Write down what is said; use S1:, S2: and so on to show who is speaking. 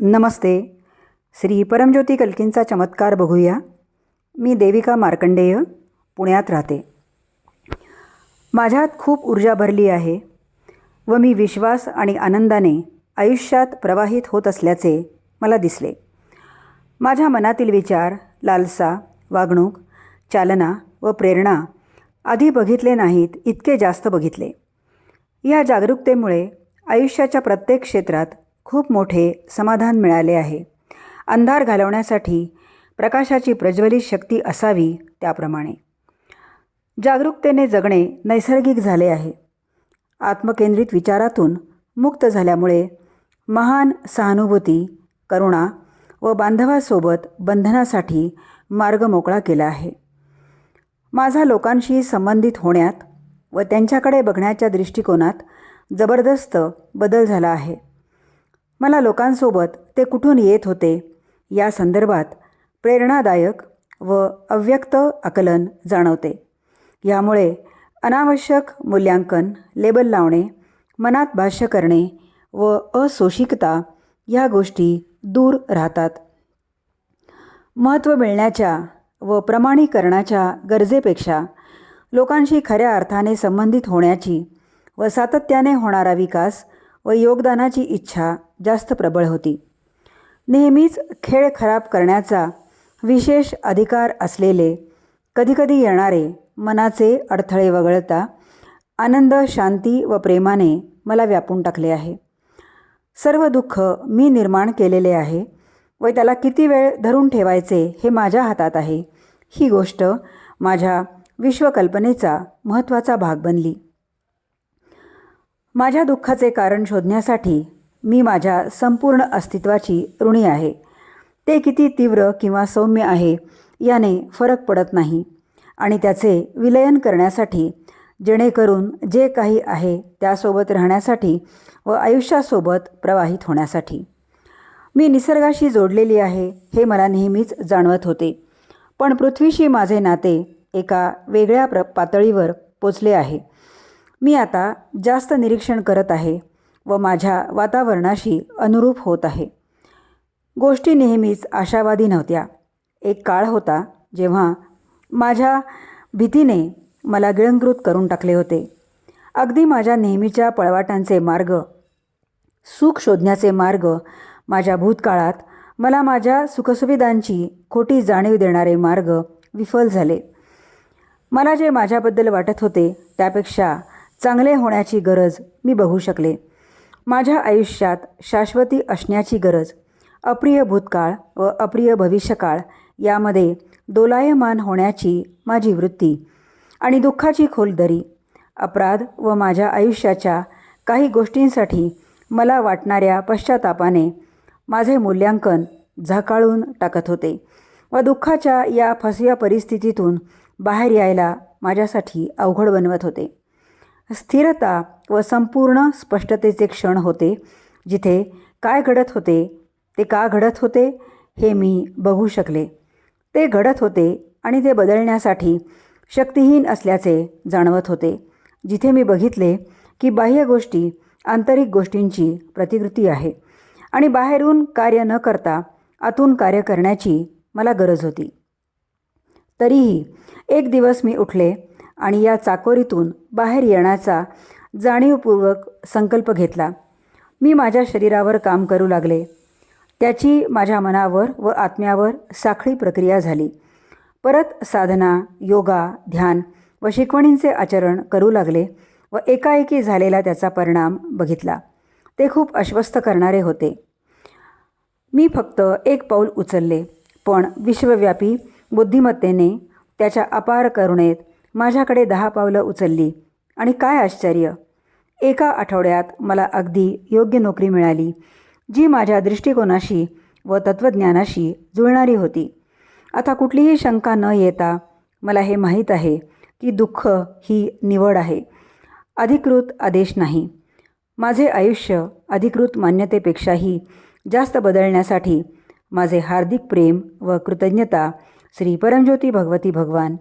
S1: नमस्ते. श्री परमज्योती कल्कींचा चमत्कार बघूया. मी देविका मार्कंडेय पुण्यात राहते. माझ्यात खूप ऊर्जा भरली आहे व मी विश्वास आणि आनंदाने आयुष्यात प्रवाहित होत असल्याचे मला दिसले. माझ्या मनातील विचार लालसा वागणूक चालना व प्रेरणा आधी बघितले नाहीत इतके जास्त बघितले. या जागरूकतेमुळे आयुष्याच्या प्रत्येक क्षेत्रात खूप मोठे समाधान मिळाले आहे. अंधार घालवण्यासाठी प्रकाशाची प्रज्वलित शक्ती असावी त्याप्रमाणे. जागरूकतेने जगणे नैसर्गिक झाले आहे. आत्मकेंद्रित विचारातून मुक्त झाल्यामुळे महान सहानुभूती करुणा व बांधवासोबत बंधनासाठी मार्ग मोकळा केला आहे. माझा लोकांशी संबंधित होण्यात व त्यांच्याकडे बघण्याच्या दृष्टिकोनात जबरदस्त बदल झाला आहे. मला लोकांसोबत ते कुठून येत होते? या संदर्भात प्रेरणादायक व अव्यक्त आकलन जाणवते. यामुळे अनावश्यक मूल्यांकन लेबल लावणे मनात भाष्य करणे व असोशिकता या गोष्टी दूर राहतात. महत्त्व मिळण्याच्या व प्रमाणीकरणाच्या गरजेपेक्षा लोकांशी खऱ्या अर्थाने संबंधित होण्याची व सातत्याने होणारा विकास व योगदानाची इच्छा जास्त प्रबळ होती. नेहमीच खेळ खराब करण्याचा विशेष अधिकार असलेले कधीकधी येणारे मनाचे अडथळे वगळता आनंद शांती व प्रेमाने मला व्यापून टाकले आहे. सर्व दुःख मी निर्माण केलेले आहे व त्याला किती वेळ धरून ठेवायचे हे माझ्या हातात आहे ही गोष्ट माझ्या विश्वकल्पनेचा महत्त्वाचा भाग बनली. माझ्या दुःखाचे कारण शोधण्यासाठी मी माझ्या संपूर्ण अस्तित्वाची ऋणी आहे. ते किती तीव्र किंवा सौम्य आहे याने फरक पडत नाही आणि त्याचे विलयन करण्यासाठी जेणेकरून जे काही आहे त्यासोबत राहण्यासाठी व आयुष्यासोबत प्रवाहित होण्यासाठी. मी निसर्गाशी जोडलेली आहे हे मला नेहमीच जाणवत होते. पण पृथ्वीशी माझे नाते एका वेगळ्या प्र पातळीवर पोचले आहे. मी आता जास्त निरीक्षण करत आहे. व माझ्या वातावरणाशी अनुरूप होत आहे. गोष्टी नेहमीच आशावादी नव्हत्या. एक काळ होता जेव्हा माझ्या भीतीने मला गिळंकृत करून टाकले होते. अगदी माझ्या नेहमीच्या पळवाटांचे मार्ग सुख शोधण्याचे मार्ग माझ्या भूतकाळात मला माझ्या सुखसुविधांची खोटी जाणीव देणारे मार्ग विफल झाले. मला जे माझ्याबद्दल वाटत होते त्यापेक्षा चांगले होण्याची गरज मी बघू शकले. माझ्या आयुष्यात शाश्वती असण्याची गरज अप्रिय भूतकाळ व अप्रिय भविष्यकाळ यामध्ये दोलायमान होण्याची माझी वृत्ती आणि दुःखाची खोल दरी अपराध व माझ्या आयुष्याच्या काही गोष्टींसाठी मला वाटणाऱ्या पश्चातापाने माझे मूल्यांकन झाकाळून टाकत होते व दुःखाच्या या फसव्या परिस्थितीतून बाहेर यायला माझ्यासाठी अवघड बनवत होते. स्थिरता व संपूर्ण स्पष्टतेचे क्षण होते. जिथे काय घडत होते ते का घडत होते हे मी बघू शकले. ते घडत होते आणि ते बदलण्यासाठी शक्तिहीन असल्याचे जाणवत होते. जिथे मी बघितले की बाह्य गोष्टी आंतरिक गोष्टींची प्रतिकृती आहे आणि बाहेरून कार्य न करता आतून कार्य करण्याची मला गरज होती. तरीही एक दिवस मी उठले आणि या चाकोरीतून बाहेर येण्याचा जाणीवपूर्वक संकल्प घेतला. मी माझ्या शरीरावर काम करू लागले. त्याची माझ्या मनावर व आत्म्यावर साखळी प्रक्रिया झाली. परत साधना योगा ध्यान व शिकवणींचे आचरण करू लागले व एकाएकी झालेला त्याचा परिणाम बघितला. ते खूप अस्वस्थ करणारे होते. मी फक्त एक पाऊल उचलले पण विश्वव्यापी बुद्धिमत्तेने त्याच्या अपार करुणेत माझ्याकडे दहा पावलं उचलली. आणि काय आश्चर्य! एका आठवड्यात मला अगदी योग्य नोकरी मिळाली जी माझ्या दृष्टिकोनाशी व तत्त्वज्ञानाशी जुळणारी होती. आता कुठलीही शंका न येता मला हे माहीत आहे की दुःख ही निवड आहे. अधिकृत आदेश नाही. माझे आयुष्य अधिकृत मान्यतेपेक्षाही जास्त बदलण्यासाठी माझे हार्दिक प्रेम व कृतज्ञता श्री परमज्योती भगवती भगवान